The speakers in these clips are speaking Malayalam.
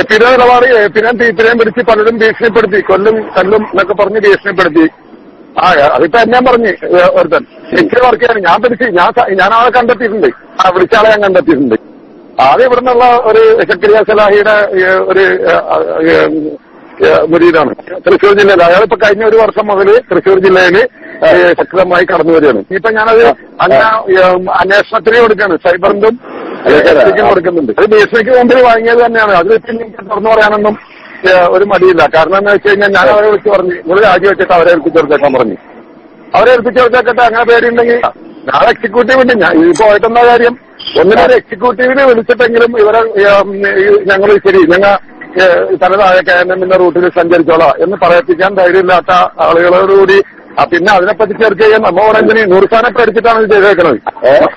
എപ്പിയുടെ നിലപാട് എപ്പിനെയും ടീച്ചറെയും പിടിച്ച് പലരും ഭീഷണിപ്പെടുത്തി കൊല്ലും കല്ലും എന്നൊക്കെ പറഞ്ഞ് ഭീഷണിപ്പെടുത്തി. ആ അതിപ്പോ എന്നെ പറഞ്ഞ് ഒരുത്തൻ. എനിക്ക് വർക്ക് ഞാൻ പിടിച്ച് ഞാൻ ഞാൻ ആളെ കണ്ടെത്തിയിട്ടുണ്ട്. ആ വിളിച്ച ആളെ ഞാൻ കണ്ടെത്തിയിട്ടുണ്ട്. ആദ്യം ഇവിടെ നിന്നുള്ള ഒരു സക്രിയ സലാഹിയുടെ ഒരു മുരീദാണ് തൃശ്ശൂർ ജില്ലയിൽ അയാളിപ്പോ കഴിഞ്ഞ ഒരു വർഷം മുതൽ തൃശ്ശൂർ ജില്ലയിൽ ശക്തമായി കടന്നു വരികയാണ് ഇനിയിപ്പോ ഞാനത് അന്വേഷണത്തിന് കൊടുക്കാണ് സൈബറിന്റും കൊടുക്കുന്നുണ്ട് അത്. ബി എസ് സിക്ക് മുമ്പിൽ വാങ്ങിയത് തന്നെയാണ്. അത് പിന്നെ തുറന്നു പറയാനൊന്നും ഒരു മടിയില്ല. കാരണം എന്താ വെച്ച് കഴിഞ്ഞാൽ ഞാൻ അവരെ വിളിച്ച് പറഞ്ഞു. നിങ്ങൾ രാജിവെച്ചിട്ട് അവരെ ഏൽപ്പിച്ചു കൊടുത്തേക്കാൻ പറഞ്ഞു. അവരെ ഏൽപ്പിച്ചു കൊടുത്തേക്കട്ടെ അങ്ങനെ പേരുണ്ടെങ്കിൽ നാളെ എക്സിക്യൂട്ടീവ് ഉണ്ട് ഞാൻ ഇത് പോയിട്ടെന്താ കാര്യം? ഒന്നിനൊരു എക്സിക്യൂട്ടീവിനെ വിളിച്ചിട്ടെങ്കിലും ഇവരെ ഞങ്ങൾ ശരി ഞങ്ങൾ തനതായ കെ എൻ എമ്മിന്റെ റൂട്ടിൽ സഞ്ചരിച്ചോളാം എന്ന് പറയിപ്പിക്കാൻ ധൈര്യമില്ലാത്ത ആളുകളോടുകൂടി പിന്നെ അതിനെപ്പറ്റി ചർച്ച ചെയ്യാൻ നമ്മ ഇവിടെ എന്തിന് നൂറുസ്ഥാനെ പേടിച്ചിട്ടാണ് ഇത്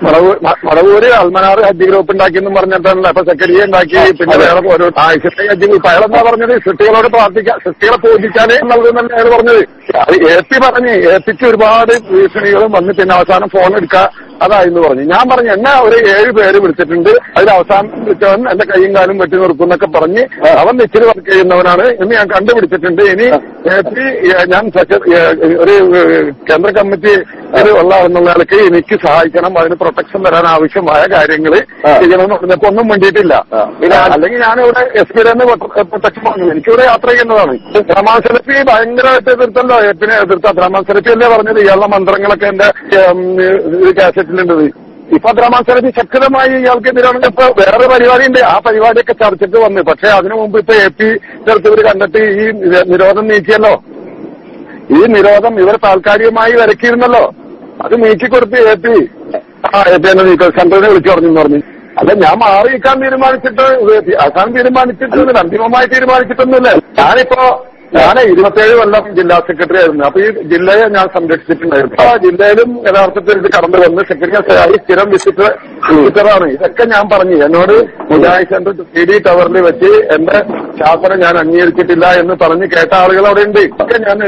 മടവൂർ മടവൂര് അൽമനാർ ഹജ്ജ് ഗ്രൂപ്പ് ഉണ്ടാക്കിയെന്നും പറഞ്ഞിട്ടാണല്ലോ. അപ്പൊ സെക്രട്ടറി ഉണ്ടാക്കി പിന്നെ വേറെ ഓരോ ആ ഇഷ്ട ഹജ്ജ് ഗ്രൂപ്പ് അയാളെന്താ പറഞ്ഞത്? സൃഷ്ടികളോട് പ്രാർത്ഥിക്കാൻ സൃഷ്ടികളെ പൂജിക്കാനേ എന്നുള്ളത് തന്നെ അയാൾ പറഞ്ഞത്. എ പി പറഞ്ഞ് എ പിക്ക് ഒരുപാട് ഭീഷണികളും വന്ന് പിന്നെ അവസാനം ഫോൺ എടുക്കുക അതായിരുന്നു പറഞ്ഞു ഞാൻ പറഞ്ഞു എന്നെ ഒരു ഏഴ് പേര് വിളിച്ചിട്ടുണ്ട് അതിൽ അവസാനം വിളിച്ചവൻ എന്റെ കൈയും കാലും വെട്ടി നിർത്തും എന്നൊക്കെ പറഞ്ഞ് അവൻ നിശ്ചിത വർക്ക് ചെയ്യുന്നവനാണ് എന്ന് ഞാൻ കണ്ടുപിടിച്ചിട്ടുണ്ട്. ഇനി ഞാൻ ഒരു കേന്ദ്ര കമ്മിറ്റി ഉള്ള എന്നുള്ള എനിക്ക് സഹായിക്കണം അതിന് പ്രൊട്ടക്ഷൻ തരാൻ ആവശ്യമായ കാര്യങ്ങൾ ചെയ്യണമെന്ന് പറഞ്ഞപ്പോ ഒന്നും വേണ്ടിയിട്ടില്ല പിന്നെ അല്ലെങ്കിൽ ഞാൻ ഇവിടെ എസ് പി തന്നെ പ്രൊട്ടക്ഷൻ വാങ്ങുന്നു എനിക്കിവിടെ യാത്ര ചെയ്യുന്നതാണ്. റഹ്മാൻ സെലഫി ഭയങ്കരമായിട്ട് എതിർത്തല്ലോ പിന്നെ എതിർത്ത. റഹ്മാൻ സെലഫി അല്ലേ പറഞ്ഞത്? ഇയാളുടെ മന്ത്രങ്ങളൊക്കെ എന്റെ കാസറ്റിലുണ്ട് കാസറ്റിലുണ്ടത്. ഇപ്പൊ സെലഫി ശക്തമായി ഇയാൾക്കെതിരാണെങ്കിൽ ഇപ്പൊ വേറെ പരിപാടി ഉണ്ട് ആ പരിപാടിയൊക്കെ ചർച്ചയ്ക്ക് വന്നു. പക്ഷെ അതിനു മുമ്പ് ഇപ്പൊ എ പി ചെറുത്തവര് കണ്ടിട്ട് ഈ നിരോധനം നീക്കിയല്ലോ. ഈ നിരോധം ഇവർ താൽക്കാലികമായി വിലക്കിയിരുന്നല്ലോ അത് നീക്കിക്കൊടുത്ത് എ പി. ആ എ പി എന്നെ നീക്ക സെൻട്രലിനെ വിളിച്ചു പറഞ്ഞു പറഞ്ഞു. അല്ല ഞാൻ മാറിയിക്കാൻ തീരുമാനിച്ചിട്ട് അവസാനം തീരുമാനിച്ചിട്ടൊന്നും അന്തിമമായി തീരുമാനിച്ചിട്ടൊന്നുമില്ല. ഞാനിപ്പോ ഞാൻ ഇരുപത്തേഴ് കൊല്ലം ജില്ലാ സെക്രട്ടറി ആയിരുന്നു. അപ്പൊ ഈ ജില്ലയെ ഞാൻ സംരക്ഷിച്ചിട്ടുണ്ടായിരുന്നു. ആ ജില്ലയിലും യഥാർത്ഥത്തിൽ ഇത് കടന്നു വന്ന് സെക്രട്ടറി സ്ഥിരം വിസിറ്റർ വിസിറ്ററാണ്. ഇതൊക്കെ ഞാൻ പറഞ്ഞു. എന്നോട് മുജാഹിദ് സെന്റർ ടി ഡി ടവറിൽ വെച്ച് എന്റെ ശാസനം ഞാൻ അംഗീകരിച്ചിട്ടില്ല എന്ന് പറഞ്ഞ് കേട്ട ആളുകൾ അവിടെ ഉണ്ട്. ഒക്കെ ഞാൻ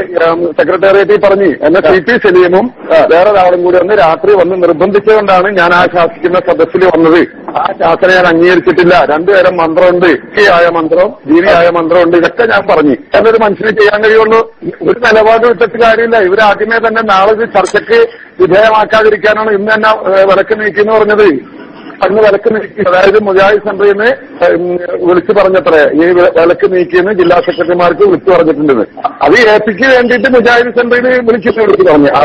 സെക്രട്ടേറിയറ്റിൽ പറഞ്ഞു. എന്നെ സി പി സലീമും വേറെ ഒരാളും കൂടി വന്ന് രാത്രി വന്ന് നിർബന്ധിച്ചുകൊണ്ടാണ് ഞാൻ ആ ശാസിക്കുന്ന സദസ്സിൽ വന്നത്. ആ ശാസന ഞാൻ അംഗീകരിച്ചിട്ടില്ല. രണ്ടുപേരും മന്ത്രമുണ്ട്. ആയ മന്ത്രം ജീവിയായ മന്ത്രമുണ്ട് ഇതൊക്കെ ഞാൻ പറഞ്ഞു. എന്നൊരു മനുഷ്യന് ചെയ്യാൻ കഴിയുള്ളൂ. ഒരു നിലപാട് വിട്ടിട്ട് കാര്യമില്ല. ഇവരാദ്യമേ തന്നെ നാളെ ചർച്ചയ്ക്ക് വിധേയമാക്കാതിരിക്കാനാണ് ഇന്ന് തന്നെ വിലക്ക് നീക്കിയെന്ന് പറഞ്ഞത്. അന്ന് വിലക്ക് നീക്കി. അതായത് മുജാഹിദ് സെന്ററിൽ നിന്ന് വിളിച്ചു പറഞ്ഞത്രേ ഈ വിലക്ക് നീക്കിയെന്ന് ജില്ലാ സെക്രട്ടറിമാർക്ക് വിളിച്ചു പറഞ്ഞിട്ടുണ്ടെന്ന്. അത് എ പിക്ക് വേണ്ടിയിട്ട് മുജാഹിദ് സെന്ററിൽ വിളിച്ചിട്ട് വിളിച്ചു പറഞ്ഞു. ആ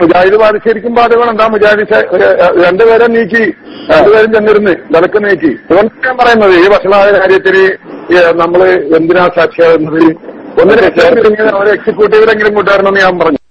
മുജാഹിദ് ബാധിച്ചിരിക്കും ബാധകൾ എന്താ മുജാഹിദ് രണ്ടുപേരെ നീക്കി രണ്ടുപേരും ചെന്നിരുന്ന് വിലക്ക് നീക്കി. അതുകൊണ്ട് ഞാൻ പറയുന്നത് ഈ വഷളായ കാര്യത്തിന് നമ്മൾ എന്തിനാ സാക്ഷിയാകുന്നത് ഒന്നിനെ അവരെ എക്സിക്യൂട്ടീവിലെങ്കിലും കൊണ്ടുവരണമെന്ന് ഞാൻ പറഞ്ഞു.